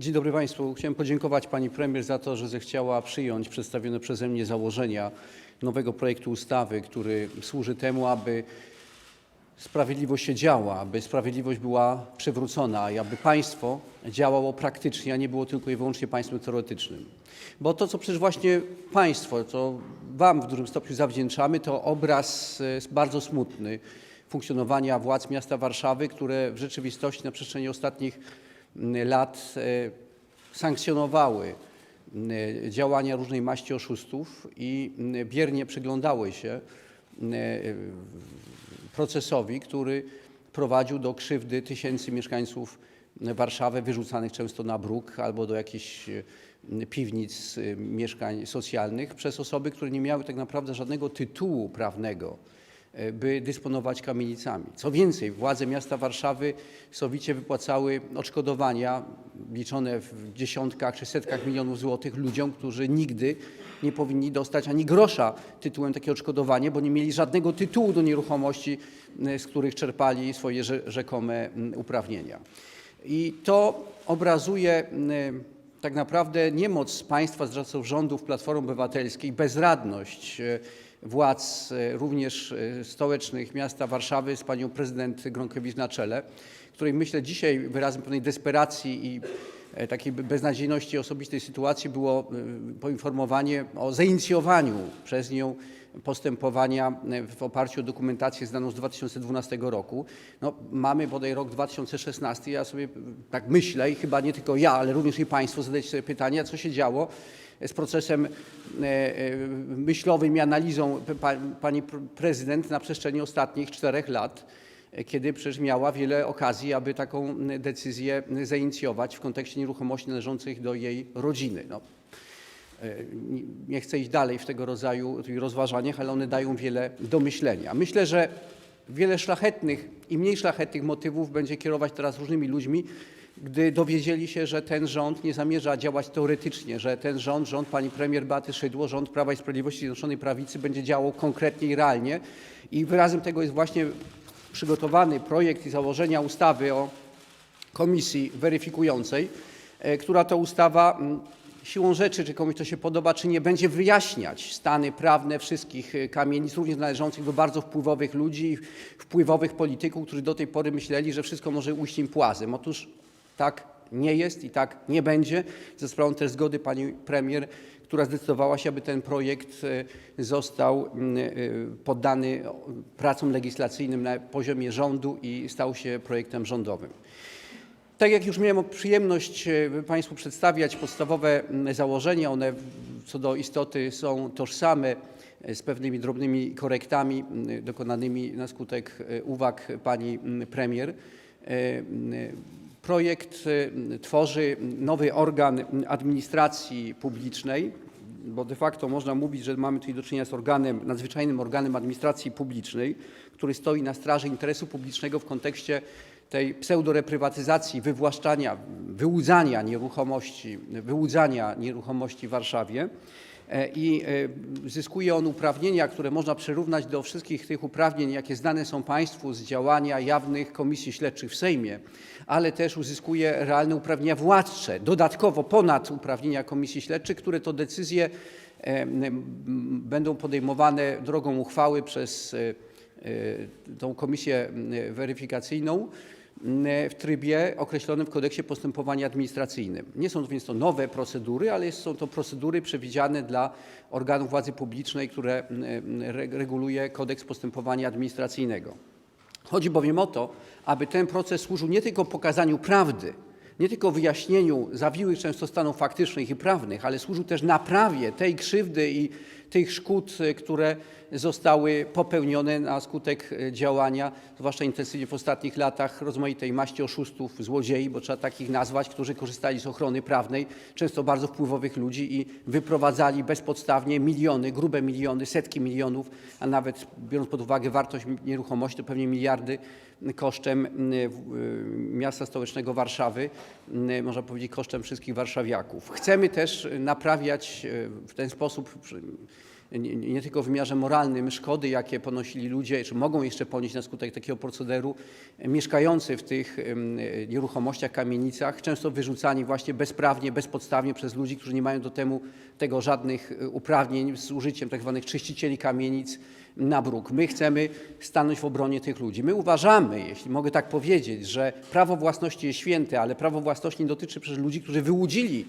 Dzień dobry Państwu. Chciałem podziękować Pani Premier za to, że zechciała przyjąć przedstawione przeze mnie założenia nowego projektu ustawy, który służy temu, aby sprawiedliwość się działa, aby sprawiedliwość była przywrócona i aby państwo działało praktycznie, a nie było tylko i wyłącznie państwem teoretycznym. Bo to, co przecież właśnie państwo, co Wam w dużym stopniu zawdzięczamy, to obraz e, bardzo smutny funkcjonowania władz miasta Warszawy, które w rzeczywistości na przestrzeni ostatnich lat e, sankcjonowały mm, działania różnej maści oszustów i mm, biernie przyglądały się procesowi, który prowadził do krzywdy tysięcy mieszkańców Warszawy, wyrzucanych często na bruk albo do jakichś e, piwnic e, mieszkań socjalnych przez osoby, które nie miały tak naprawdę żadnego tytułu prawnego, e, by dysponować kamienicami. Co więcej, władze miasta Warszawy sowicie wypłacały odszkodowania liczone w dziesiątkach czy setkach milionów złotych ludziom, którzy nigdy nie powinni dostać ani grosza tytułem takie odszkodowanie, bo nie mieli żadnego tytułu do nieruchomości, z których czerpali swoje rze- rzekome mm, uprawnienia. I to obrazuje mm, tak naprawdę niemoc państwa z czasów rządów Platformy Obywatelskiej, bezradność e, władz e, również e, stołecznych miasta Warszawy z panią prezydent Gronkiewicz na czele, której myślę dzisiaj wyrazem pewnej desperacji i e, takiej be- beznadziejności osobistej sytuacji było poinformowanie o zainicjowaniu przez nią postępowania w oparciu o dokumentację znaną z 2012 roku. No, mamy bodaj rok 2016. Ja sobie tak myślę i chyba nie tylko ja, ale również i Państwo zadajcie sobie pytanie, co się działo z procesem e, e, myślowym i analizą pa- pani pr- prezydent na przestrzeni ostatnich czterech lat, e, kiedy przecież miała wiele okazji, aby taką decyzję zainicjować w kontekście nieruchomości należących do jej rodziny. No, nie- chcę iść dalej w tego rodzaju rozważaniach, ale one dają wiele do myślenia. Myślę, że wiele szlachetnych i mniej szlachetnych motywów będzie kierować teraz różnymi ludźmi, gdy dowiedzieli się, że ten rząd nie zamierza działać teoretycznie, że ten rząd, rząd pani premier Beaty Szydło, rząd Prawa i Sprawiedliwości Zjednoczonej Prawicy będzie działał konkretnie i realnie. I wyrazem tego jest właśnie przygotowany projekt i założenia ustawy o komisji weryfikującej, e, która to ustawa mm, siłą rzeczy, czy komuś to się podoba, czy nie, będzie wyjaśniać stany prawne wszystkich e, kamienic, również należących do bardzo wpływowych ludzi wpływowych polityków, którzy do tej pory myśleli, że wszystko może ujść im płazem. Otóż tak nie jest i tak nie będzie, ze sprawą też zgody pani premier, która zdecydowała się, aby ten projekt e, został mm, e, poddany pracom legislacyjnym na poziomie rządu i stał się projektem rządowym. Tak jak już miałem przyjemność e, Państwu przedstawiać podstawowe założenia, one co do istoty są tożsame e, z pewnymi drobnymi korektami dokonanymi na skutek e, uwag pani premier. Projekt tworzy nowy organ administracji publicznej, bo de facto można mówić, że mamy tutaj do czynienia z organem, nadzwyczajnym organem administracji publicznej, który stoi na straży interesu publicznego w kontekście tej pseudoreprywatyzacji, wywłaszczania, wyłudzania nieruchomości, wyłudzania nieruchomości w Warszawie. E, I e, zyskuje on uprawnienia, które można przyrównać do wszystkich tych uprawnień, jakie znane są Państwu z działania jawnych komisji śledczych w Sejmie, ale też uzyskuje realne uprawnienia władcze, dodatkowo ponad uprawnienia komisji śledczych, które to decyzje e, będą podejmowane drogą uchwały przez tą komisję weryfikacyjną w trybie określonym w kodeksie postępowania administracyjnym. Nie są więc to nowe procedury, ale są to procedury przewidziane dla organów władzy publicznej, które re- reguluje kodeks postępowania administracyjnego. Chodzi bowiem o to, aby ten proces służył nie tylko pokazaniu prawdy, nie tylko wyjaśnieniu zawiłych często stanów faktycznych i prawnych, ale służył też naprawie tej krzywdy i tych szkód, e, które zostały popełnione na skutek e, działania, zwłaszcza intensywnie w ostatnich latach, rozmaitej maści oszustów, złodziei, bo trzeba takich nazwać, którzy korzystali z ochrony prawnej, często bardzo wpływowych ludzi i wyprowadzali bezpodstawnie miliony, grube miliony, setki milionów, a nawet biorąc pod uwagę wartość nieruchomości, to pewnie miliardy kosztem y, miasta stołecznego Warszawy, można powiedzieć kosztem wszystkich warszawiaków. Chcemy też naprawiać y, w ten sposób nie, nie tylko w wymiarze moralnym szkody, jakie ponosili ludzie, czy mogą jeszcze ponieść na skutek takiego procederu, e, mieszkający w tych e, nieruchomościach, kamienicach, często wyrzucani właśnie bezprawnie, bezpodstawnie przez ludzi, którzy nie mają do temu tego żadnych e, uprawnień z użyciem tak zwanych czyścicieli kamienic na bruk. My chcemy stanąć w obronie tych ludzi. My uważamy, jeśli mogę tak powiedzieć, że prawo własności jest święte, ale prawo własności nie dotyczy przecież ludzi, którzy wyłudzili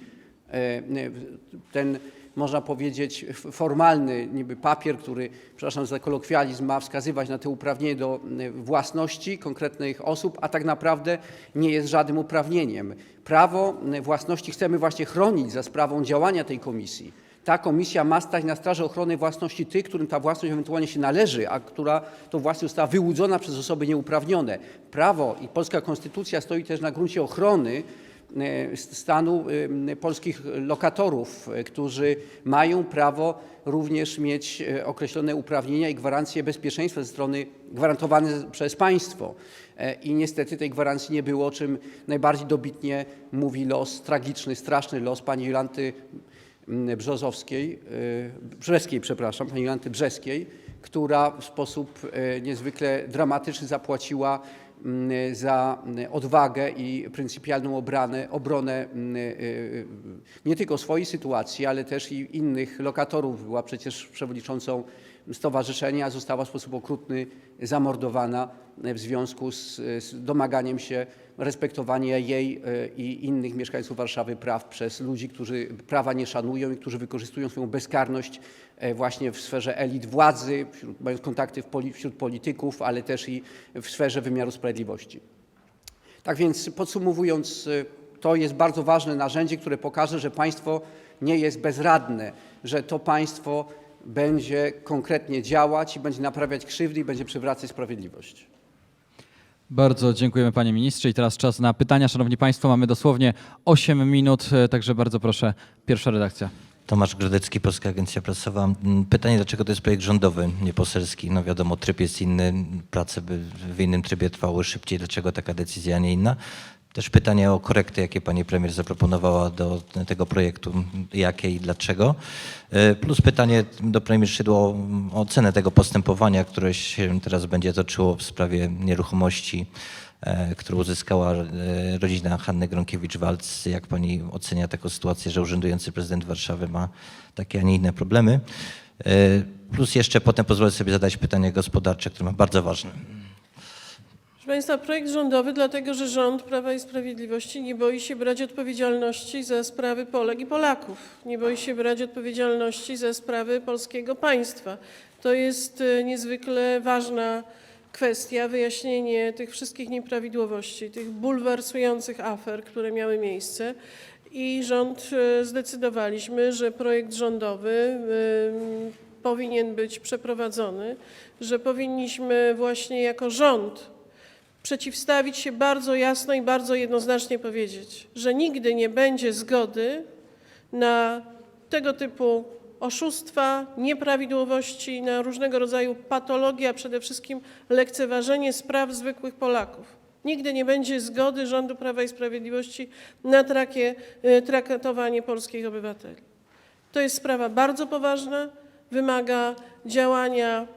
ten, można powiedzieć, formalny niby papier, który, przepraszam za kolokwializm, ma wskazywać na te uprawnienie do e, własności konkretnych osób, a tak naprawdę nie jest żadnym uprawnieniem. Prawo e, własności chcemy właśnie chronić za sprawą działania tej komisji. Ta komisja ma stać na straży ochrony własności tych, którym ta własność ewentualnie się należy, a która to własność została wyłudzona przez osoby nieuprawnione. Prawo i polska konstytucja stoi też na gruncie ochrony stanu e, polskich lokatorów, e, którzy mają prawo również mieć e, określone uprawnienia i gwarancje bezpieczeństwa ze strony gwarantowane przez państwo. E, I niestety tej gwarancji nie było, o czym najbardziej dobitnie mówi los, tragiczny, straszny los pani Jolanty mm, Brzozowskiej, e, Brzeskiej, przepraszam, pani Jolanty Brzeskiej, która w sposób e, niezwykle dramatyczny zapłaciła za mm, odwagę i pryncypialną obranę, obronę mm, e, e, nie tylko swojej sytuacji, ale też i innych lokatorów. Była przecież przewodniczącą stowarzyszenia, została w sposób okrutny zamordowana w związku z, z domaganiem się respektowania jej e, i innych mieszkańców Warszawy praw przez ludzi, którzy prawa nie szanują i którzy wykorzystują swoją bezkarność e, właśnie w sferze elit władzy, wśród, mając kontakty poli, wśród polityków, ale też i w sferze wymiaru sprawiedliwości. Tak więc podsumowując, y, to jest bardzo ważne narzędzie, które pokaże, że państwo nie jest bezradne, że to państwo będzie konkretnie działać i będzie naprawiać krzywdy i będzie przywracać sprawiedliwość. Bardzo dziękujemy panie ministrze i teraz czas na pytania. Szanowni państwo, mamy dosłownie 8 minut, e, także bardzo proszę, pierwsza redakcja. Tomasz Grodecki, Polska Agencja Prasowa. Pytanie, dlaczego to jest projekt rządowy, nie poselski? No wiadomo, tryb jest inny, prace by w innym trybie trwały szybciej. Dlaczego taka decyzja, a nie inna? Też pytanie o korekty, jakie pani premier zaproponowała do tego projektu, jakie i dlaczego. E, Plus pytanie do premier Szydło o ocenę tego postępowania, które się teraz będzie toczyło w sprawie nieruchomości, e, którą uzyskała e, rodzina Hanny Gronkiewicz-Walc. Jak pani ocenia taką sytuację, że urzędujący prezydent Warszawy ma takie, a nie inne problemy? E, Plus jeszcze potem pozwolę sobie zadać pytanie gospodarcze, które ma bardzo ważne. Państwa, projekt rządowy, dlatego że rząd Prawa i Sprawiedliwości nie boi się brać odpowiedzialności za sprawy Polek i Polaków. Nie boi się brać odpowiedzialności za sprawy polskiego państwa. To jest e, niezwykle ważna kwestia, wyjaśnienie tych wszystkich nieprawidłowości, tych bulwersujących afer, które miały miejsce. I rząd e, zdecydowaliśmy, że projekt rządowy e, powinien być przeprowadzony, że powinniśmy właśnie jako rząd przeciwstawić się bardzo jasno i bardzo jednoznacznie powiedzieć, że nigdy nie będzie zgody na tego typu oszustwa, nieprawidłowości, na różnego rodzaju patologie, a przede wszystkim lekceważenie spraw zwykłych Polaków. Nigdy nie będzie zgody rządu Prawa i Sprawiedliwości na takie y, traktowanie polskich obywateli. To jest sprawa bardzo poważna, wymaga działania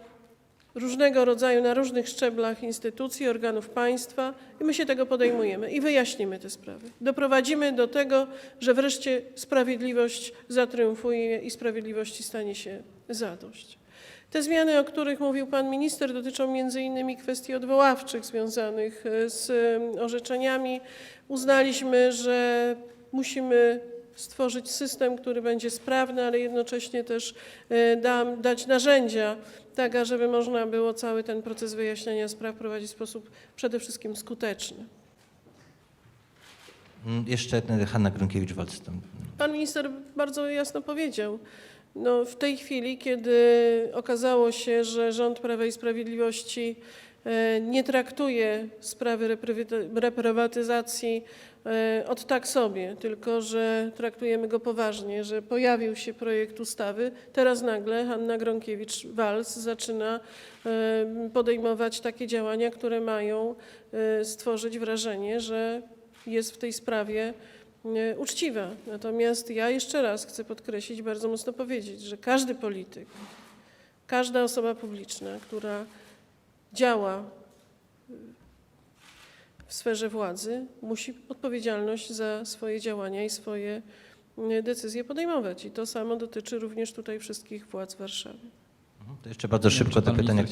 różnego rodzaju, na różnych szczeblach instytucji, organów państwa i my się tego podejmujemy i wyjaśnimy te sprawy. Doprowadzimy do tego, że wreszcie sprawiedliwość zatriumfuje i sprawiedliwości stanie się zadość. Te zmiany, o których mówił pan minister, dotyczą innymi kwestii odwoławczych związanych e, z orzeczeniami. Uznaliśmy, że musimy stworzyć system, który będzie sprawny, ale jednocześnie też e, da, dać narzędzia, tak ażeby można było cały ten proces wyjaśniania spraw prowadzić w sposób przede wszystkim skuteczny. Mm, Jeszcze Hanna Gronkiewicz-Walc. tam. Pan minister bardzo jasno powiedział, no w tej chwili, kiedy okazało się, że rząd Prawa i Sprawiedliwości nie traktuje sprawy reprywatyzacji e, od tak sobie, tylko że traktujemy go poważnie, że pojawił się projekt ustawy, teraz nagle Hanna Gronkiewicz-Walc zaczyna e, podejmować takie działania, które mają e, stworzyć wrażenie, że jest w tej sprawie e, uczciwa. Natomiast ja jeszcze raz chcę podkreślić, bardzo mocno powiedzieć, że każdy polityk, każda osoba publiczna, która działa w sferze władzy, musi odpowiedzialność za swoje działania i swoje e, decyzje podejmować. I to samo dotyczy również tutaj wszystkich władz Warszawy. To jeszcze bardzo szybko te pytania.